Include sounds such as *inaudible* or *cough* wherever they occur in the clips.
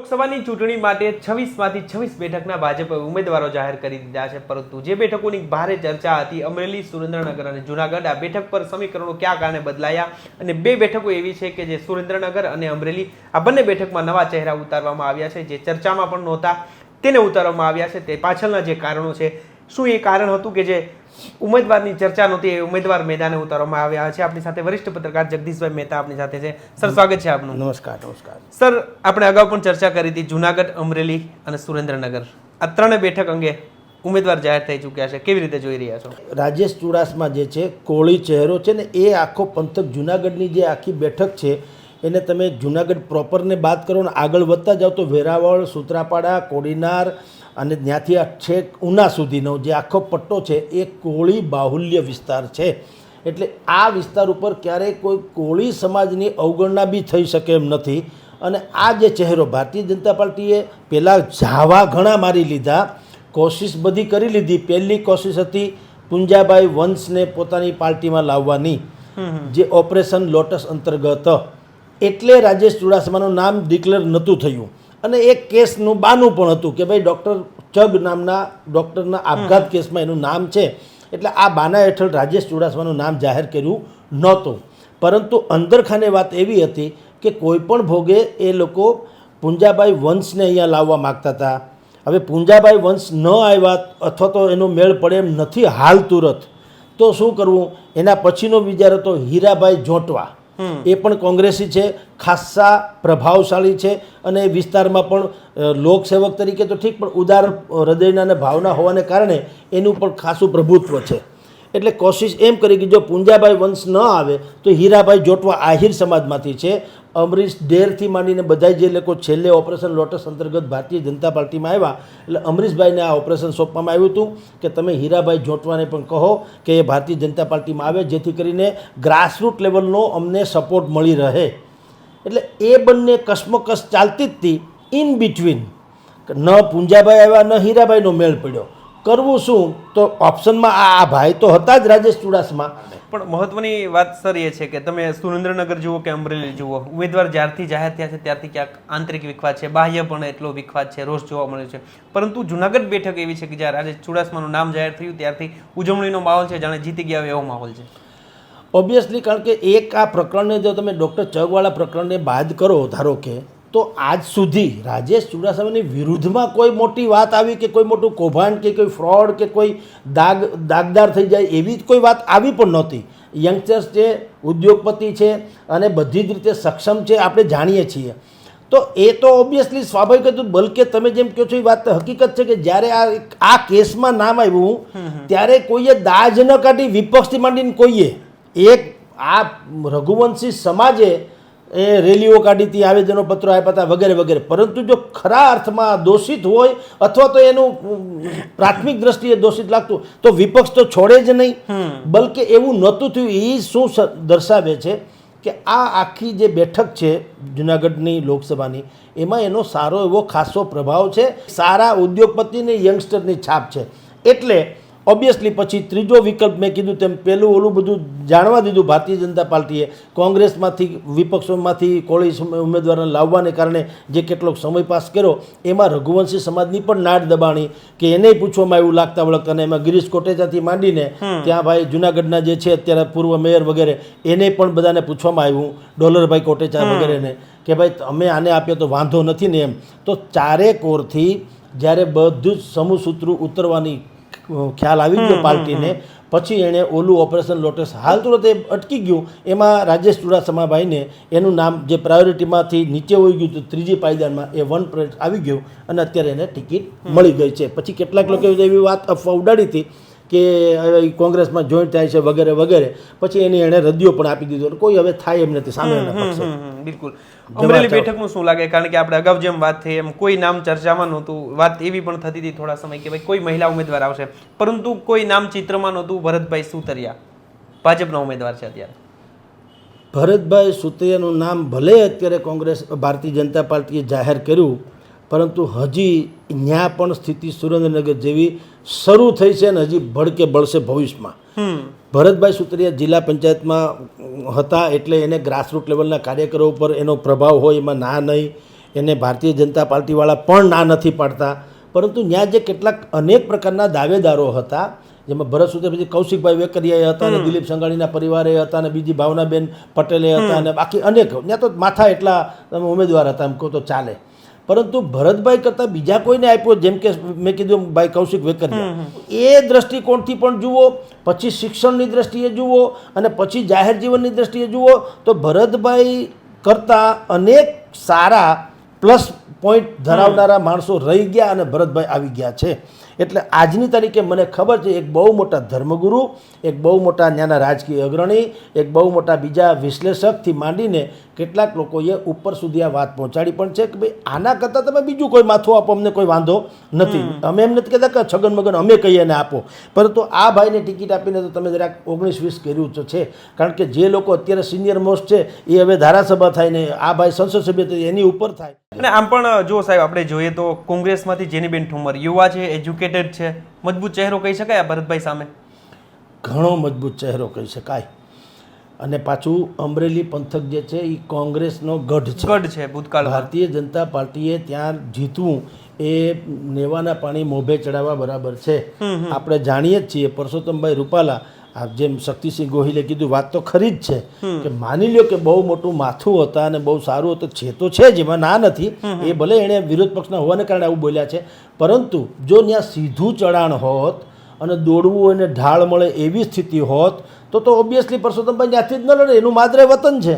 લોકસભાની ચૂંટણી માટે છવ્વીસમાંથી છવ્વીસ બેઠકના ભાજપે ઉમેદવારો જાહેર કરી દીધા છે, પરંતુ જે બેઠકોની ભારે ચર્ચા હતી, અમરેલી, સુરેન્દ્રનગર અને જુનાગઢ, આ બેઠક પર સમીકરણો કયા કારણે બદલાયા? અને બે બેઠકો એવી છે કે જે સુરેન્દ્રનગર અને અમરેલી, આ બંને બેઠકમાં નવા ચહેરા ઉતારવામાં આવ્યા છે, જે ચર્ચામાં પણ નહોતા, તેને ઉતારવામાં આવ્યા છે, તે પાછળના જે કારણો છે, શું એ કારણ હતું કે જે ઉમેદવારની ચર્ચા નહોતી એ ઉમેદવાર મેદાને ઉતારવામાં આવ્યા છે. આપણી સાથે વરિષ્ઠ પત્રકાર જગદીશભાઈ મહેતા આપણી સાથે છે. સર સ્વાગત છે આપનું. નમસ્કાર નમસ્કાર. સર આપણે અગાઉ પણ ચર્ચા કરી હતી જુનાગઢ અમરેલી અને સુરેન્દ્રનગર. આ ત્રણે બેઠક અંગે ઉમેદવાર જાહેર થઈ ચૂક્યા છે. કેવી રીતે જોઈ રહ્યા છો? રાજેશ ચુડાસમા જે છે કોળી ચહેરો છે ને એ આખો પંથક જુનાગઢની જે આખી બેઠક છે એને તમે જુનાગઢ પ્રોપરને બાદ કરો ને આગળ વધતા જાઓ તો વેરાવળ સુત્રાપાડા કોડીનાર અને ત્યાંથી આ છેક ઉના સુધીનો જે આખો પટ્ટો છે, એ કોળી બાહુલ્ય વિસ્તાર છે. એટલે આ વિસ્તાર ઉપર ક્યારેય કોઈ કોળી સમાજની અવગણના બી થઈ શકે એમ નથી. અને આ જે ચહેરો ભારતીય જનતા પાર્ટીએ પહેલાં ઝાવા ઘણા મારી લીધા. કોશિશ બધી કરી લીધી. પહેલી કોશિશ હતી પુંજાભાઈ વંશને પોતાની પાર્ટીમાં લાવવાની, જે ઓપરેશન લોટસ અંતર્ગત. એટલે રાજેશ ચુડાસમાનું નામ ડિક્લેર નહોતું થયું. અને એક કેસનું બાનું પણ હતું કે ભાઈ ડૉક્ટર ચગ નામના ડૉક્ટરના આપઘાત કેસમાં એનું નામ છે. એટલે આ બાના હેઠળ રાજેશ ચુડાસમાનું નામ જાહેર કર્યું નહોતું. પરંતુ અંદરખાને વાત એવી હતી કે કોઈ પણ ભોગે એ લોકો પૂંજાભાઈ વંશને અહીંયા લાવવા માગતા હતા. હવે પૂંજાભાઈ વંશ ન આવ્યા અથવા તો એનો મેળ પડે એમ નથી હાલ તુરત તો શું કરવું? એના પછીનો વિચાર હતો હીરાભાઈ જોટવા. એ પણ કોંગ્રેસી છે, ખાસ્સા પ્રભાવશાળી છે અને વિસ્તારમાં પણ લોકસેવક તરીકે તો ઠીક, પણ ઉદાર હૃદયના અને ભાવના હોવાને કારણે એનું પણ ખાસું પ્રભુત્વ છે. એટલે કોશિશ એમ કરી કે જો પુંજાભાઈ વંશ ન આવે, તો હીરાભાઈ જોટવા આહિર સમાજમાંથી છે અમરીશ ડેરથી માંડીને બધા જે લોકો છેલ્લે ઓપરેશન લોટસ અંતર્ગત ભારતીય જનતા પાર્ટીમાં આવ્યા, એટલે અમરીશભાઈને આ ઓપરેશન સોંપવામાં આવ્યું હતું કે તમે હીરાભાઈ જોટવાને પણ કહો કે એ ભારતીય જનતા પાર્ટીમાં આવે, જેથી કરીને ગ્રાસરૂટ લેવલનો અમને સપોર્ટ મળી રહે. એટલે એ બંને કસમકસ ચાલતી જ હતી ઇન બિટવીન ન પુંજાભાઈ આવ્યા, ન હીરાભાઈનો મેળ પડ્યો. કરવું શું? તો ઓપ્શનમાં આ આ ભાઈ તો હતા જ રાજેશ ચુડાસમા. પણ મહત્વની વાત સર એ છે કે તમે સુરેન્દ્રનગર જુઓ કે અમરેલી જુઓ ઉમેદવાર જ્યારથી જાહેર થયા છે ત્યારથી ક્યાંક આંતરિક વિખવાદ છે બાહ્ય પણ એટલો વિખવાદ છે રોષ જોવા મળ્યો છે. પરંતુ જુનાગઢ બેઠક એવી છે કે જ્યારે રાજેશ ચુડાસમાનું નામ જાહેર થયું ત્યારથી ઉજવણીનો માહોલ છે જાણે જીતી ગયા એવો માહોલ છે. ઓબ્વિયસલી કારણ કે એક આ પ્રકરણને જો તમે ડૉક્ટર ચગવાળા પ્રકરણને બાદ કરો ધારો કે તો આજ સુધી રાજેશ ચુડાસમાની વિરુદ્ધમાં કોઈ મોટી વાત આવી કે કોઈ મોટું કૌભાંડ કે કોઈ ફ્રોડ કે કોઈ દાગ દાગદાર થઈ જાય એવી જ કોઈ વાત આવી પણ નહોતી. યંગસ્ટર્સ છે ઉદ્યોગપતિ છે અને બધી જ રીતે સક્ષમ છે આપણે જાણીએ છીએ. તો એ તો ઓબ્વિયસલી સ્વાભાવિક હતું બલકે તમે જેમ કહો છો એ વાત તો હકીકત છે કે જ્યારે આ આ કેસમાં નામ આવ્યું ત્યારે કોઈએ દાજ ન કાઢી વિપક્ષથી માંડીને કોઈએ. એક આ રઘુવંશી સમાજે એ રેલીઓ કાઢી હતી આવેદનો પત્રો આપ્યા હતા વગેરે વગેરે. પરંતુ જો ખરા અર્થમાં દોષિત હોય અથવા તો એનું પ્રાથમિક દ્રષ્ટિએ દોષિત લાગતું તો વિપક્ષ તો છોડે જ નહીં. બલકે એવું નહોતું થયું. એ શું દર્શાવે છે કે આ આખી જે બેઠક છે જુનાગઢની લોકસભાની એમાં એનો સારો એવો ખાસો પ્રભાવ છે. સારા ઉદ્યોગપતિની યંગસ્ટરની છાપ છે. એટલે ઓબ્વિયસલી પછી ત્રીજો વિકલ્પ મેં કીધું તેમ પહેલું ઓલું બધું જાણવા દીધું ભારતીય જનતા પાર્ટીએ. કોંગ્રેસમાંથી વિપક્ષોમાંથી કોળી ઉમેદવારને લાવવાને કારણે જે કેટલોક સમય પાસ કર્યો એમાં રઘુવંશી સમાજની પણ નાડ દબાણી કે એને પૂછવામાં આવ્યું લાગતા વળગ અને એમાં ગિરીશ કોટેચાથી માંડીને ત્યાં ભાઈ જુનાગઢના જે છે અત્યારે પૂર્વ મેયર વગેરે એને પણ બધાને પૂછવામાં આવ્યું ડોલરભાઈ કોટેચા વગેરેને કે ભાઈ અમે આને આપ્યો તો વાંધો નથી ને એમ. તો ચારે કોરથી જ્યારે બધું જ સમૂહસૂત્રું ઉતરવાની ખ્યાલ આવી ગયો પાર્ટીને. પછી એણે ઓલું ઓપરેશન લોટસ. હાલ તો એ અટકી ગયું. એમાં રાજેશ ચુડાસમાભાઈને એનું નામ જે પ્રાયોરિટીમાંથી નીચે હોઈ ગયું હતું ત્રીજી પાયદાનમાં એ વન પ્રેસ આવી ગયું અને અત્યારે એને ટિકિટ મળી ગઈ છે. પછી કેટલાક લોકો એવી વાત અફવા ઉડાડી હતી કે કોંગ્રેસમાં જોઈન્ટ થાય છે વગેરે વગેરે પછી એની એણે રદિયો પણ આપી દીધો. કોઈ હવે થાય એમ નથી સામે બિલકુલ. અમરેલી બેઠકનું શું લાગે? કારણ કે આપણે અગાઉ જેમ વાત થઈ એમ કોઈ નામ ચર્ચામાં નહોતું વાત એવી પણ થતી હતી થોડા સમય કે ભાઈ કોઈ મહિલા ઉમેદવાર આવશે. પરંતુ કોઈ નામ ચિત્રમાં નહોતું ભરતભાઈ સુતરિયા ભાજપના ઉમેદવાર છે અત્યારે. ભરતભાઈ સુતરિયાનું નામ ભલે અત્યારે કોંગ્રેસ ભારતીય જનતા પાર્ટીએ જાહેર કર્યું પરંતુ હજી ત્યાં પણ સ્થિતિ સુરેન્દ્રનગર જેવી શરૂ થઈ છે અને હજી ભડકે બળશે ભવિષ્યમાં. ભરતભાઈ સુતરિયા જિલ્લા પંચાયતમાં હતા એટલે એને ગ્રાસરૂટ લેવલના કાર્યકરો ઉપર એનો પ્રભાવ હોય એમાં ના નહીં. એને ભારતીય જનતા પાર્ટીવાળા પણ ના નથી પાડતા. પરંતુ ત્યાં જે કેટલાક અનેક પ્રકારના દાવેદારો હતા જેમાં ભરત સુધે પછી કૌશિકભાઈ વેકરિયાએ હતા અને દિલીપ સંઘાણીના પરિવારે હતા અને બીજી ભાવનાબેન પટેલે હતા અને બાકી અનેક. ત્યાં તો માથા એટલા ઉમેદવાર હતા એમ કહો તો ચાલે. પરંતુ ભરતભાઈ કરતાં બીજા કોઈને આપ્યો જેમ કે મેં કીધું ભાઈ કૌશિક વેકરિયા. એ દ્રષ્ટિકોણથી પણ જુઓ પછી શિક્ષણની દ્રષ્ટિએ જુઓ અને પછી જાહેર જીવનની દ્રષ્ટિએ જુઓ તો ભરતભાઈ કરતાં અનેક સારા પ્લસ પોઈન્ટ ધરાવનારા માણસો રહી ગયા અને ભરતભાઈ આવી ગયા છે. એટલે આજની તારીખે મને ખબર છે એક બહુ મોટા ધર્મગુરુ એક બહુ મોટા ત્યાંના રાજકીય અગ્રણી એક બહુ મોટા બીજા વિશ્લેષકથી માંડીને કેટલાક લોકોએ ઉપર સુધી આ વાત પહોંચાડી પણ છે કે ભાઈ આના કરતાં તમે બીજું કોઈ માથું આપો અમને કોઈ વાંધો નથી. અમે એમ નથી કહેતા કે છગન મગન અમે કહીએ ને આપો. પરંતુ આ ભાઈને ટિકિટ આપીને તો તમે જરાક ઓગણીસ વીસ કર્યું તો છે. કારણ કે જે લોકો અત્યારે સિનિયર મોસ્ટ છે એ હવે ધારાસભા થાય ને આ ભાઈ સંસદ સભ્ય એની ઉપર થાય. અને આમ પણ જો સાહેબ આપણે જોઈએ તો કોંગ્રેસમાંથી જેનીબેન ઠુમર યુવા છે એજ્યુકેટેડ છે મજબૂત ચહેરો કહી શકાય આ ભરતભાઈ સામે? ઘણો મજબૂત ચહેરો કહી શકાય. અને પાછું અમરેલી પંથક જે છે એ કોંગ્રેસનો ગઢ છે. ગઢ છે ભૂતકાળ ભારતીય જનતા પાર્ટીએ ત્યાં જીતવું એ નેવાના પાણી મોભે ચડાવવા બરાબર છે. આપણે જાણીએ જ છીએ પરસોત્તમભાઈ રૂપાલા આ જેમ શક્તિસિંહ ગોહિલે કીધું વાત તો ખરી જ છે કે માની લ્યો કે બહુ મોટું માથું હતા અને બહુ સારું હતું છે તો છે જ એમાં ના નથી. એ ભલે એણે વિરોધ પક્ષના હોવાને કારણે આવું બોલ્યા છે પરંતુ જો ત્યાં સીધું ચડાણ હોત અને દોડવું અને ઢાળ મળે એવી સ્થિતિ હોત તો તો ઓબ્વિયસલી પરસોત્તમભાઈ ત્યાંથી જ ન લડે એનું માદરે વતન છે.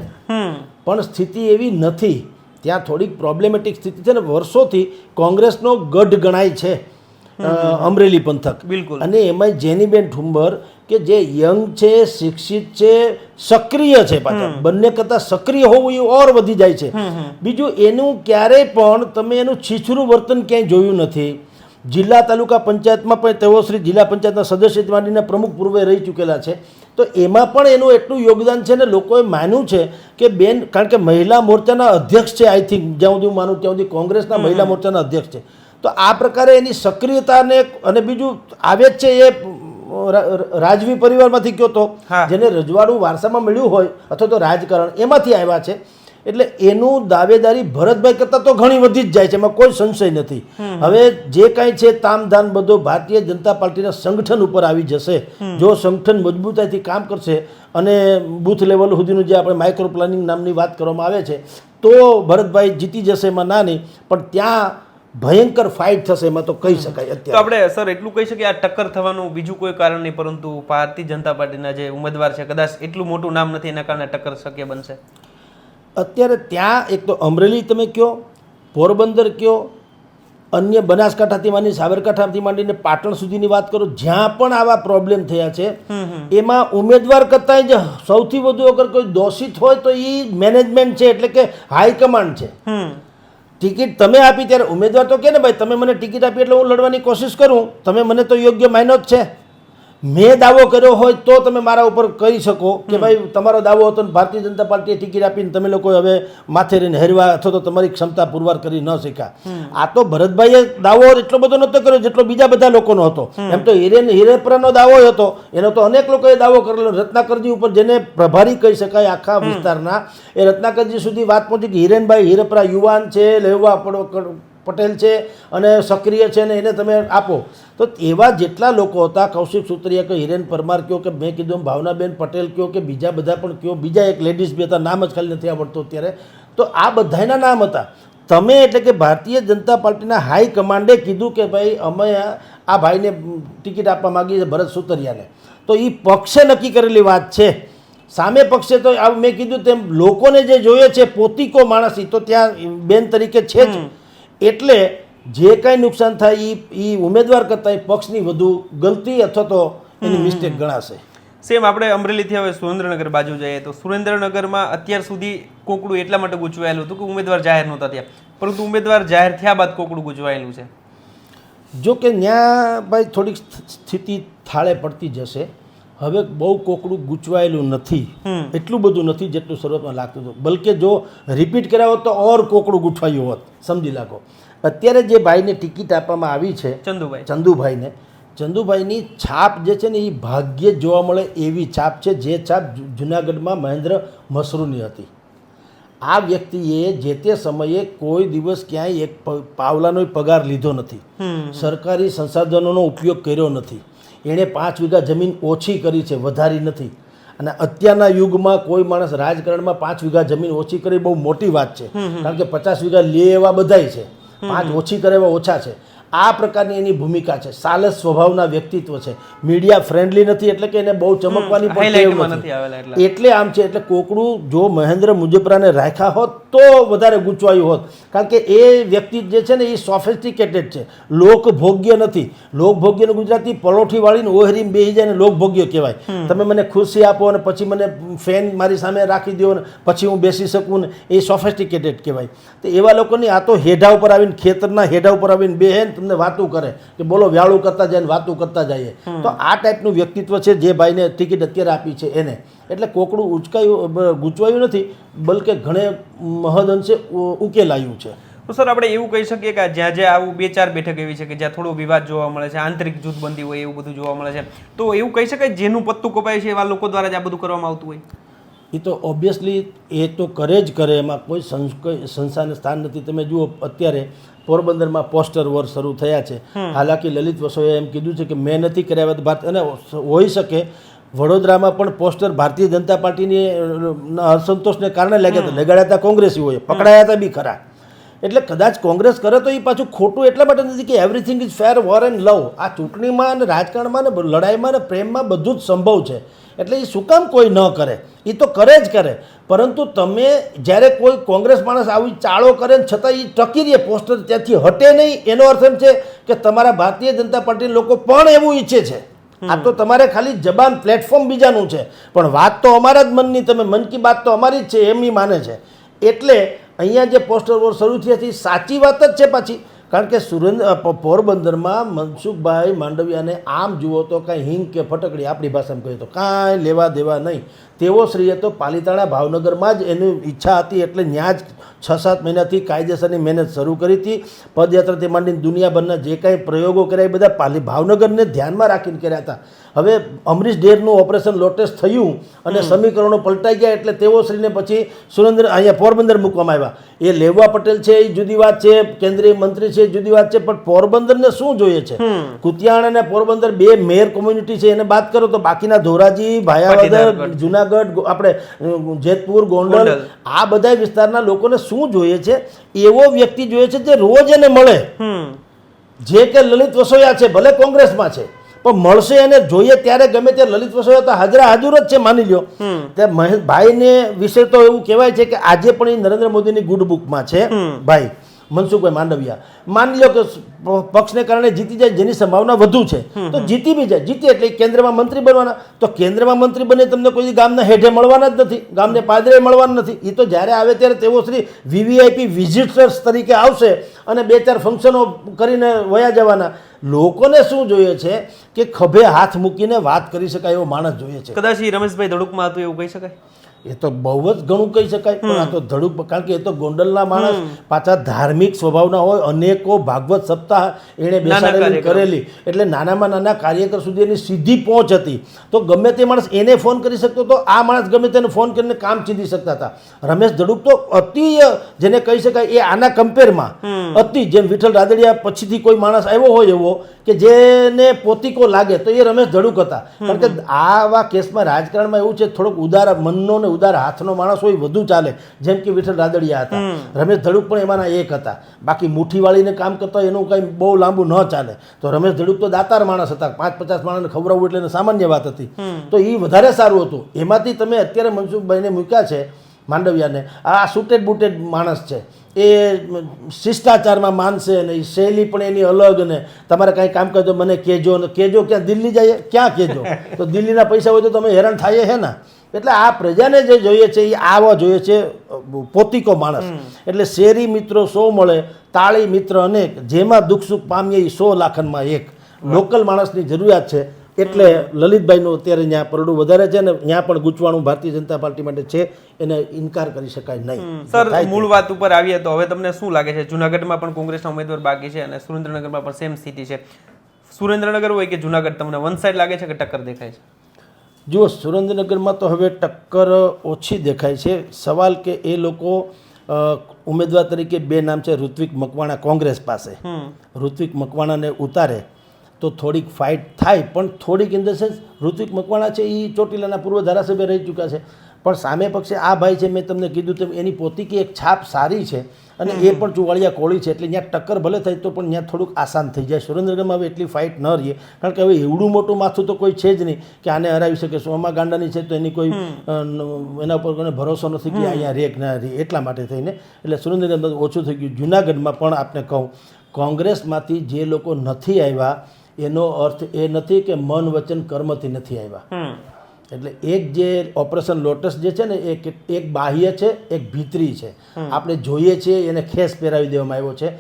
પણ સ્થિતિ એવી નથી. ત્યાં થોડીક પ્રોબ્લેમેટિક સ્થિતિ છે ને વર્ષોથી કોંગ્રેસનો ગઢ ગણાય છે અમરેલી પંથક. બિલકુલ. અને એમાં જેનીબેન ઠુંબર કે જે યંગ છે શિક્ષિત છે સક્રિય છે પાછા બંને કરતાં સક્રિય હોવું એ ઓર વધી જાય છે. બીજું એનું ક્યારેય પણ તમે એનું છીછરું વર્તન ક્યાંય જોયું નથી. જિલ્લા તાલુકા પંચાયતમાં પણ તેઓ શ્રી જિલ્લા પંચાયતના સદસ્ય માંડીને પ્રમુખ પૂર્વે રહી ચૂકેલા છે. તો એમાં પણ એનું એટલું યોગદાન છે ને લોકોએ માન્યું છે કે બેન કારણ કે મહિલા મોરચાના અધ્યક્ષ છે આઈ થિંક જ્યાં સુધી હું માનું ત્યાં સુધી કોંગ્રેસના મહિલા મોરચાના અધ્યક્ષ છે. તો આ પ્રકારે એની સક્રિયતાને અને બીજું આવે જ છે એ રાજવી પરિવારમાંથી કયો તો જેને રજવાડું વારસામાં મળ્યું હોય અથવા તો રાજકારણ એમાંથી આવ્યા છે એટલે એનું દાવેદારી ભરતભાઈ કરતાં તો ઘણી વધી જ જાય છે એમાં કોઈ સંશય નથી. હવે જે કાંઈ છે તામધામ બધો ભારતીય જનતા પાર્ટીના સંગઠન ઉપર આવી જશે. જો સંગઠન મજબૂતાઈથી કામ કરશે અને બૂથ લેવલ સુધીનું જે આપણે માઇક્રો પ્લાનિંગ નામની વાત કરવામાં આવે છે તો ભરતભાઈ જીતી જશે એમાં ના નહીં. પણ ત્યાં ભયંકર ફાઇટ થશે એમાં તો કહી શકાય તો અત્યારે. આપણે સર એટલું કહી શકીએ આ ટક્કર થવાનું બીજું કોઈ કારણ નહીં પરંતુ ભારતીય જનતા પાર્ટીના જે ઉમેદવાર છે કદાચ એટલું મોટું નામ નથી એના કારણે ટક્કર શક્ય બનશે. અત્યારે ત્યાં એક તો અમરેલી તમે કયો પોરબંદર કયો અન્ય બનાસકાંઠાથી માંડી સાબરકાંઠાથી માંડીને પાટણ સુધીની વાત કરો જ્યાં પણ આવા પ્રોબ્લેમ થયા છે એમાં ઉમેદવાર કરતાં જ સૌથી વધુ અગર કોઈ દોષિત હોય તો એ મેનેજમેન્ટ છે એટલે કે હાઈકમાન્ડ છે. ટિકિટ તમે આપી ત્યારે ઉમેદવાર તો કે ને ભાઈ, તમે મને ટિકિટ આપી એટલે હું લડવાની કોશિશ કરું. તમે મને તો યોગ્ય માન્યો જ છે. મેં દાવો કર્યો હોય તો તમે મારા ઉપર કહી શકો કે ભાઈ તમારો દાવો હતો ને ભારતીય જનતા પાર્ટીએ ટિકિટ આપીને તમે લોકો હવે માથે રહીને હેરવા અથવા તો તમારી ક્ષમતા પુરવાર કરી ન શીખ્યા આ તો ભરતભાઈએ દાવો એટલો બધો નહોતો કર્યો જેટલો બીજા બધા લોકોનો હતો. એમ તો હિરેન હિરેપરાનો દાવો હતો. એનો તો અનેક લોકોએ દાવો કરેલો. રત્નાકરજી ઉપર જેને પ્રભારી કહી શકાય આખા વિસ્તારના એ રત્નાકરજી સુધી વાત પહોંચી કે હિરેનભાઈ હિરેપરા યુવાન છે લેવા પડો પટેલ છે અને સક્રિય છે ને એને તમે આપો. તો એવા જેટલા લોકો હતા, કૌશિક સુત્રિયા કે હિરેન પરમાર કયો કે મેં કીધું, ભાવનાબેન પટેલ કયો કે બીજા બધા પણ કયો, બીજા એક લેડીઝ બી હતા, નામ જ ખાલી નથી આવડતું અત્યારે. તો આ બધાના નામ હતા. તમે એટલે કે ભારતીય જનતા પાર્ટીના હાઈ કમાન્ડે કીધું કે ભાઈ, અમે આ ભાઈને ટિકિટ આપવા માગીએ છીએ ભરત સુતરિયાને. તો એ પક્ષે નક્કી કરેલી વાત છે. સામે પક્ષે તો મેં કીધું તેમ લોકોને જે જોઈએ છે, પોતીકો માણસ એ તો ત્યાં બેન તરીકે છે જ. એટલે જે કાંઈ નુકસાન થાય એ એ ઉમેદવાર કરતાં એ પક્ષની વધુ ગલતી અથવા તો એની મિસ્ટેક ગણાશે. સેમ આપણે અમરેલીથી હવે સુરેન્દ્રનગર બાજુ જઈએ તો સુરેન્દ્રનગરમાં અત્યાર સુધી કોકડું એટલા માટે ગૂંચવાયેલું હતું કે ઉમેદવાર જાહેર નહોતા થયા. પરંતુ ઉમેદવાર જાહેર થયા બાદ કોકડું ગૂંચવાયેલું છે. જો કે ત્યાં ભાઈ થોડીક સ્થિતિ થાળે પડતી જશે. હવે બહુ કોકડું ગૂંચવાયેલું નથી. એટલું બધું નથી જેટલું શરૂઆતમાં લાગતું હતું. બલકે જો રિપીટ કર્યા હોત તો ઓર કોકડું ગૂંચવાયું હોત. સમજી લાગો. અત્યારે જે ભાઈને ટિકિટ આપવામાં આવી છે ચંદુભાઈ. ચંદુભાઈને ચંદુભાઈની છાપ જે છે ને એ ભાગ્યે જ જોવા મળે એવી છાપ છે જે છાપ જુનાગઢમાં મહેન્દ્ર મસરૂની હતી. આ વ્યક્તિએ જે તે સમયે કોઈ દિવસ ક્યાંય એક પાવલાનો પગાર લીધો નથી. સરકારી સંસાધનોનો ઉપયોગ કર્યો નથી. એણે પાંચ વીઘા જમીન ઓછી કરી છે વધારી નથી. અને અત્યારના યુગમાં કોઈ માણસ રાજકારણમાં પાંચ વીઘા જમીન ઓછી કરી બહુ મોટી વાત છે. કારણ કે પચાસ વીઘા લે એવા બધાય છે. પાંચ ઓછી કરે એવા ઓછા છે. આ પ્રકારની એની ભૂમિકા છે. સાલસ સ્વભાવના વ્યક્તિત્વ છે. મીડિયા ફ્રેન્ડલી નથી એટલે કે એને બહુ ચમકવાની પણ નથી. એટલે. આમ છે એટલે કોકડું જો મહેન્દ્ર મુજપરાને રાખ્યા હોત તો વધારે ગૂંચવાયું હોત. કારણ કે એ વ્યક્તિ જે છે ને એ સોફિસ્ટિકેટેડ છે. લોકભોગ્ય નથી. લોકભોગ્યનું ગુજરાતી પલોઠી વાળીને ઓહરી બેસી જાય ને લોકભોગ્ય કહેવાય. તમે મને ખુશી આપો અને પછી મને ફેન મારી સામે રાખી દો ને પછી હું બેસી શકું ને એ સોફિસ્ટિકેટેડ કહેવાય. તો એવા લોકોની આ તો હેઢા ઉપર આવીને ખેતરના હેઢા ઉપર આવીને બેહેન તમને વાતું કરે કે બોલો વ્યાળું કરતા જાય વાતું કરતા જઈએ. તો આ ટાઈપનું વ્યક્તિત્વ છે જે ભાઈને ટિકિટ અત્યારે આપી છે એને. એટલે કોકડું ઉચકાયું ગૂંચવાયું નથી બલકે ઘણે મહદઅંશે અંશે ઉકેલાયું છે. તો સર આપણે એવું કહી શકીએ કે જ્યાં જ્યાં આવું બે ચાર બેઠક એવી છે કે જ્યાં થોડો વિવાદ જોવા મળે છે આંતરિક જૂથબંધી હોય એવું બધું જોવા મળે છે. તો એવું કહી શકાય જેનું પત્તું કપાય છે એવા લોકો દ્વારા જ આ બધું કરવામાં આવતું હોય? એ તો ઓબ્વિયસલી એ તો કરે જ કરે એમાં કોઈ સંસ્થાને સ્થાન નથી. તમે જુઓ અત્યારે પોરબંદરમાં પોસ્ટર વોર શરૂ થયા છે. હાલાકી લલિત વસોએ એમ કીધું છે કે મેં નથી કર્યા ભારત અને હોઈ શકે વડોદરામાં પણ પોસ્ટર ભારતીય જનતા પાર્ટીની અસંતોષને કારણે લાગ્યા હતા. લગાડ્યા હતા કોંગ્રેસીઓએ પકડાયા હતા બી ખરા. એટલે કદાચ કોંગ્રેસ કરે તો એ પાછું ખોટું એટલા માટે નથી કે everything is fair war and love આ ચૂંટણીમાં અને રાજકારણમાં ને લડાઈમાં ને પ્રેમમાં બધું જ સંભવ છે. એટલે એ શું કામ કોઈ ન કરે? એ તો કરે જ કરે. પરંતુ તમે જ્યારે કોઈ કોંગ્રેસ માણસ આવી ચાળો કરે ને છતાં એ ટકી રહે પોસ્ટર ત્યાંથી હટે નહીં એનો અર્થ એમ છે કે તમારા ભારતીય જનતા પાર્ટી લોકો પણ એવું ઈચ્છે છે. આ તો તમારે ખાલી જબાન પ્લેટફોર્મ બીજાનું છે. પણ વાત તો અમારા જ મનની તમે મન કી બાત તો અમારી જ છે એમ એ માને છે. એટલે અહીંયા જે પોસ્ટર વોર શરૂ થયા હતી સાચી વાત જ છે પાછી. કારણ કે સુરેન્દ્ર પોરબંદરમાં મનસુખભાઈ માંડવિયાને આમ જુઓ તો કાંઈ હિંગ કે ફટકડી આપણી ભાષામાં કહીએ તો કાંઈ લેવા દેવા નહીં. તેવો શ્રીએ તો પાલીતાણા ભાવનગરમાં જ એની ઈચ્છા હતી એટલે ત્યાં જ છ સાત મહિનાથી કાયદેસરની મહેનત શરૂ કરી હતી. પદયાત્રાથી માંડીને દુનિયાભરના જે કાંઈ પ્રયોગો કર્યા એ બધા પાલી ભાવનગરને ધ્યાનમાં રાખીને કર્યા હતા. હવે અમરીશ ડેરનું ઓપરેશન લોટેસ થયું અને સમીકરણો પલટાઈ ગયા એટલે તેઓ શ્રીને પછી સુરેન્દ્ર અહીંયા પોરબંદર મૂકવામાં આવ્યા. એ લેવા પટેલ છે એ જુદી વાત છે કેન્દ્રીય મંત્રી છે એ જુદી વાત છે પણ પોરબંદરને શું જોઈએ છે? કુતિયાણ અને પોરબંદર બે મેયર કોમ્યુનિટી છે એને બાદ કરો તો બાકીના ધોરાજી ભાયાવદર પાટીદાર જુનાગઢ આપણે જેતપુર ગોંડલ. આ બધા વિસ્તારના લોકોને શું જોઈએ છે? એવો વ્યક્તિ જોઈએ છે જે રોજ એને મળે. જે કે લલિત વસોયા છે ભલે કોંગ્રેસમાં છે પણ મળશે એને જોઈએ ત્યારે ગમે તે લલિત વસોયા તો હાજરા હાજર જ છે માની લ્યો. તે ભાઈને વિશે તો એવું કહેવાય છે કે આજે પણ એ નરેન્દ્ર મોદીની ગુડ બુકમાં છે. ભાઈ મનસુખભાઈ માંડવિયા. માની લો કે પક્ષને કારણે જીતી જાય જેની સંભાવના વધુ છે તો જીતી બી જાય. જીતી એટલે કેન્દ્રમાં મંત્રી બનવાના. તો કેન્દ્રમાં મંત્રી બને તમને કોઈ ગામના હેઠે મળવાના જ નથી. ગામને પાદરે મળવાના નથી. એ તો જ્યારે આવે ત્યારે તેઓ શ્રી વીવીઆઈપી વિઝિટર્સ તરીકે આવશે અને બે ચાર ફંક્શનો કરીને વયા જવાના. લોકોને શું જોઈએ છે કે ખભે હાથ મૂકીને વાત કરી શકાય એવો માણસ જોઈએ છે. કદાચ રમેશભાઈ ધડુકમાં હતું એવું કહી શકાય? એ તો બહુ જ ઘણું કહી શકાય. પણ આ તો ધડુક કારણ કે એ તો ગોંડલના માણસ પાછા ધાર્મિક સ્વભાવના હોય અનેકો ભાગવત સપ્તાહ એણે બેસાડેલી કરેલી. એટલે નાનામાં નાના કાર્યકર સુધી એની સીધી પહોંચ હતી. તો ગમે તે માણસ એને ફોન કરી શકતો તો આ માણસ ગમે તેને ફોન કરીને કામ ચીંધી શકતા હતા. રમેશ ધડુક તો અતિ જેને કહી શકાય એ આના કમ્પેરમાં અતિ જેમ વિઠ્ઠલ રાદડિયા પછીથી કોઈ માણસ આવ્યો હોય એવો કે જેને પોતીકો લાગે તો એ રમેશ ધડુક હતા. કારણ કે આવા કેસમાં રાજકારણમાં એવું છે થોડોક ઉદાર મનનો ને ઉદાર હાથનો માણસ હોય વધુ ચાલે. જેમ કે વિઠ્ઠલ રાદડિયા હતા. રમેશ ધડુક પણ એમાંના એક હતા. બાકી મુઠ્ઠી વાળીને કામ કરતા એનું કંઈ બહુ લાંબુ ન ચાલે. તો રમેશ ધડુક તો દાતાર માણસ હતા. પાંચ પચાસ માણસને ખવડાવવું એટલે સામાન્ય વાત હતી. તો એ વધારે સારું હતું. એમાંથી તમે અત્યારે મનસુખભાઈને મૂક્યા છે માંડવિયાને આ સુટેડ બુટેડ માણસ છે. એ શિષ્ટાચારમાં માનશે ને એ શૈલી પણ એની અલગ ને તમારે કાંઈ કામ કરજો મને કહેજો ને કહેજો ક્યાં દિલ્હી જાય ક્યાં કહેજો? તો દિલ્હીના પૈસા હોય તો તમે હેરાન થાય હે ને? એટલે આ પ્રજાને જે જોઈએ છે એ આવા જોઈએ છે પોતિકો માણસ. એટલે શેરી મિત્રો સો મળે તાળી મિત્ર અનેક જેમાં દુઃખ સુખ પામીએ એ સો લાખનમાં એક. લોકલ માણસની જરૂરિયાત છે. એટલે લલિતભાઈનું અત્યારે ત્યાં પરડું વધારે છે ને ત્યાં પણ ગૂંચવાણું ભારતીય જનતા પાર્ટી માટે છે એને ઇનકાર કરી શકાય નહીં. સર મૂળ વાત ઉપર આવીએ તો હવે તમને શું લાગે છે? જુનાગઢમાં પણ કોંગ્રેસના ઉમેદવાર બાકી છે અને સુરેન્દ્રનગરમાં પણ સેમ સ્થિતિ છે. સુરેન્દ્રનગર હોય કે જુનાગઢ તમને વન સાઈડ લાગે છે કે ટક્કર દેખાય છે? જુઓ સુરેન્દ્રનગરમાં તો હવે ટક્કર ઓછી દેખાય છે. સવાલ કે એ લોકો ઉમેદવાર તરીકે બે નામ છે ઋત્વિક મકવાણા કોંગ્રેસ પાસે. ઋત્વિક મકવાણાને ઉતારે તો થોડીક ફાઇટ થાય પણ થોડીક in the sense Hrithik Makwana છે એ ચોટીલાના પૂર્વ ધારાસભ્ય રહી ચૂક્યા છે. પણ સામે પક્ષે આ ભાઈ છે મેં તમને કીધું તેમ એની પોતીકી એક છાપ સારી છે. અને એ પણ ચુવાળિયા કોળી છે એટલે ત્યાં ટક્કર ભલે થાય તો પણ ત્યાં થોડુંક આસાન થઈ જાય. સુરેન્દ્રનગરમાં હવે એટલી ફાઇટ ન રહીએ. કારણ કે હવે એવડું મોટું માથું તો કોઈ છે જ નહીં કે આને હરાવી શકે. સોમા ગાંડાની છે તો એની કોઈ એના ઉપર કોઈને ભરોસો નથી કે અહીંયા રેક ના રહી એટલા માટે થઈને. એટલે સુરેન્દ્રનગર ઓછું થઈ ગયું. જુનાગઢમાં પણ આપને કહું કોંગ્રેસમાંથી જે લોકો નથી આવ્યા એનો અર્થ એ નથી કે મન વચન કર્મથી નથી આવ્યા. એટલે એક જે ઓપરેશન લોટસ જે છે ને એ એક બાહ્ય છે એક ભીતરી છે. આપણે જોઈએ છીએ એને ખેસ પહેરાવી દેવામાં આવ્યો છે.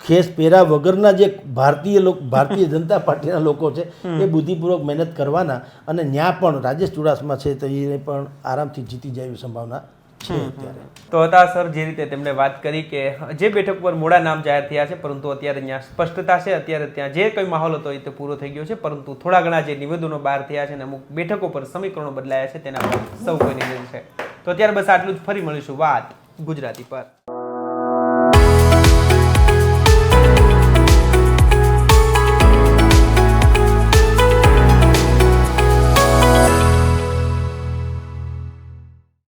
ખેસ પહેરા વગરના જે ભારતીય લોકો ભારતીય *laughs* જનતા પાર્ટીના લોકો છે એ બુદ્ધિપૂર્વક મહેનત કરવાના અને ત્યાં પણ રાજેશ ચુડાસમા છે તો એ પણ આરામથી જીતી જાય એવી સંભાવના છે અત્યારે. તો હતા સર જે રીતે તેમણે વાત કરી કે જે બેઠક પર મોડા નામ જાહેર થયા છે પરંતુ અત્યારે ત્યાં સ્પષ્ટતા છે અત્યારે ત્યાં જે કંઈ માહોલ હતો એ તો પૂરો થઈ ગયો છે પરંતુ થોડા ઘણા જે નિવેદનો બહાર થયા છે અને અમુક બેઠકો પર સમીકરણો બદલાયા છે તેના પર સૌ કોઈ નિવેદન છે. તો અત્યારે બસ આટલું જ. ફરી મળીશું વાત ગુજરાતી પર.